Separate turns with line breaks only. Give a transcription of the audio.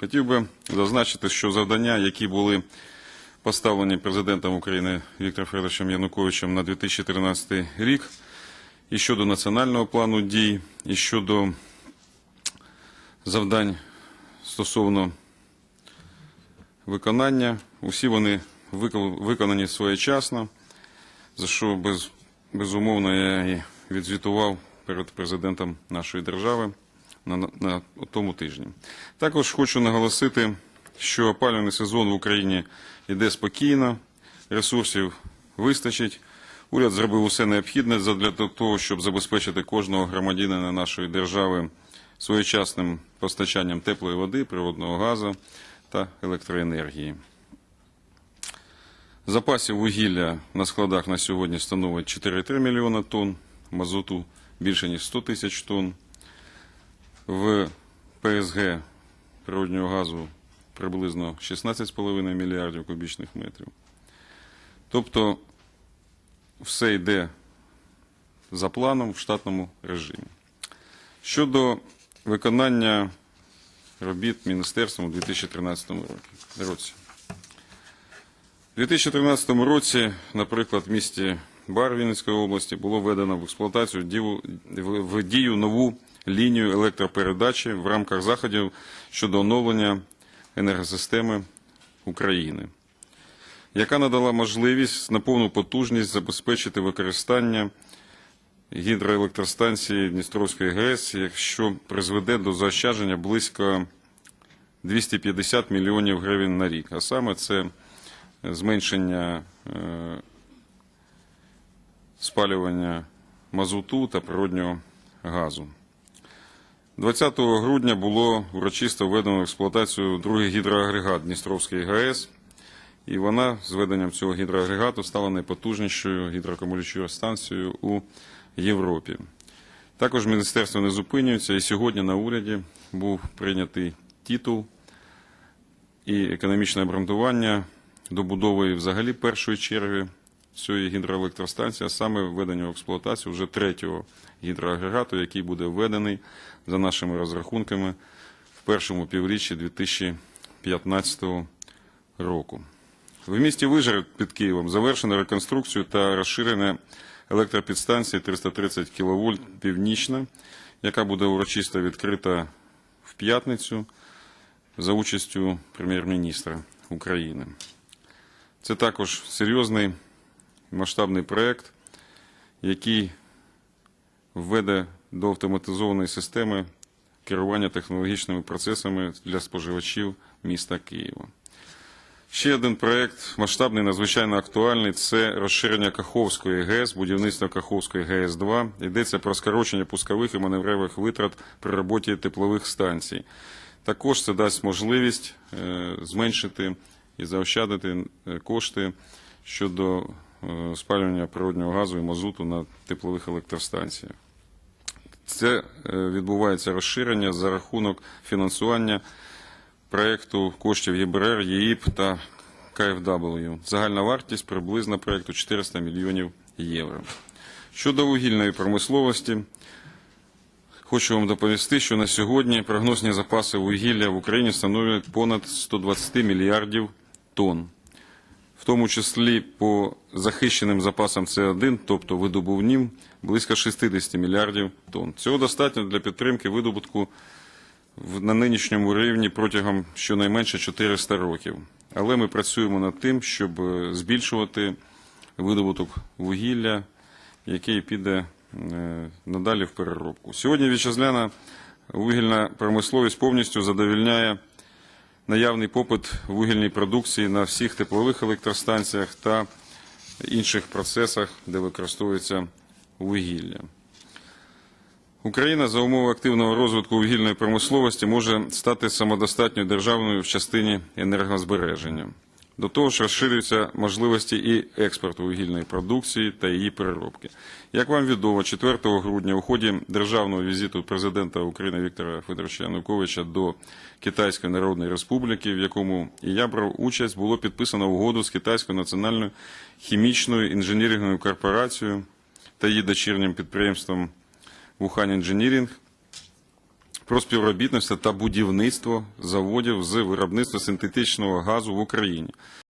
Хотів би зазначити, що завдання, які були поставлені президентом України Віктором Федоровичем Януковичем на 2013 рік, і щодо національного плану дій, і щодо завдань стосовно виконання, усі вони виконані своєчасно, за що без, безумовно я і відзвітував перед президентом нашої держави на, на, тому тижні. Також хочу наголосити, що опалювальний сезон в Україні йде спокійно, ресурсів вистачить. Уряд зробив усе необхідне для того, щоб забезпечити кожного громадянина нашої держави своєчасним постачанням теплої води, природного газу та електроенергії. Запасів вугілля на складах на сьогодні становить 4,3 мільйона тонн, мазуту більше ніж 100 тисяч тонн. В ПСГ природнього газу приблизно 16,5 мільярдів кубічних метрів. Тобто все йде за планом в штатному режимі. Щодо виконання робіт міністерством у 2013 році. У 2013 році, наприклад, в місті Бар Вінницької області було введено в експлуатацію в дію нову лінію електропередачі в рамках заходів щодо оновлення енергосистеми України, яка надала можливість на повну потужність забезпечити використання гідроелектростанції Дністровської ГЕС, якщо призведе до заощадження близько 250 мільйонів гривень на рік. А саме це зменшення е, спалювання мазуту та природнього газу. 20 грудня було урочисто введено в експлуатацію другий гідроагрегат Дністровської ГАЕС, і вона з введенням цього гідроагрегату стала найпотужнішою гідроакумулюючою станцією у Європі. Також міністерство не зупинюється, і сьогодні на уряді був прийнятий титул і економічне обґрунтування добудови взагалі першої черги цієї гідроелектростанції, а саме введення в експлуатацію вже третього гідроагрегату, який буде введений за нашими розрахунками в першому півріччі 2015 року. В місті Вижгород під Києвом завершено реконструкцію та розширення електропідстанції 330 кВт Північна, яка буде урочисто відкрита в п'ятницю за участю прем'єр-міністра України. Це також серйозний масштабний проєкт, який введе до автоматизованої системи керування технологічними процесами для споживачів міста Києва. Ще один проєкт масштабний, надзвичайно актуальний це розширення Каховської ГЕС, будівництво Каховської ГЕС 2 Йдеться про скорочення пускових і маневревих витрат при роботі теплових станцій. Також це дасть можливість е, зменшити і заощадити е, кошти щодо спалювання природнього газу і мазуту на теплових електростанціях. Це е, відбувається розширення за рахунок фінансування проєкту коштів ЄБРР, ЄІП та КФW. Загальна вартість приблизно проєкту 400 мільйонів євро. Щодо вугільної промисловості, хочу вам доповісти, що на сьогодні прогнозні запаси вугілля в Україні становлять понад 120 мільярдів тонн. Тому числі по захищеним запасам С1, тобто видобувнім, близько 60 мільярдів тонн. Цього достатньо для підтримки видобутку на нинішньому рівні протягом щонайменше 400 років. Але ми працюємо над тим, щоб е, збільшувати видобуток вугілля, який піде е, надалі в переробку. Сьогодні вітчизняна вугільна промисловість повністю задовільняє наявний попит вугільної продукції на всіх теплових електростанціях та інших процесах, де використовується вугілля. Україна за умови активного розвитку вугільної промисловості може стати самодостатньою державною в частині енергозбереження. До того ж, розширюються можливості і експорту вугільної продукції та її переробки. Як вам відомо, 4 грудня у ході державного візиту президента України Віктора Федоровича Януковича до Китайської Народної Республіки, в якому і я брав участь, було підписано угоду з Китайською національною хімічною інженеринговою корпорацією та її дочірнім підприємством Wuhan Engineering про співробітництво та будівництво заводів з виробництва синтетичного газу в Україні.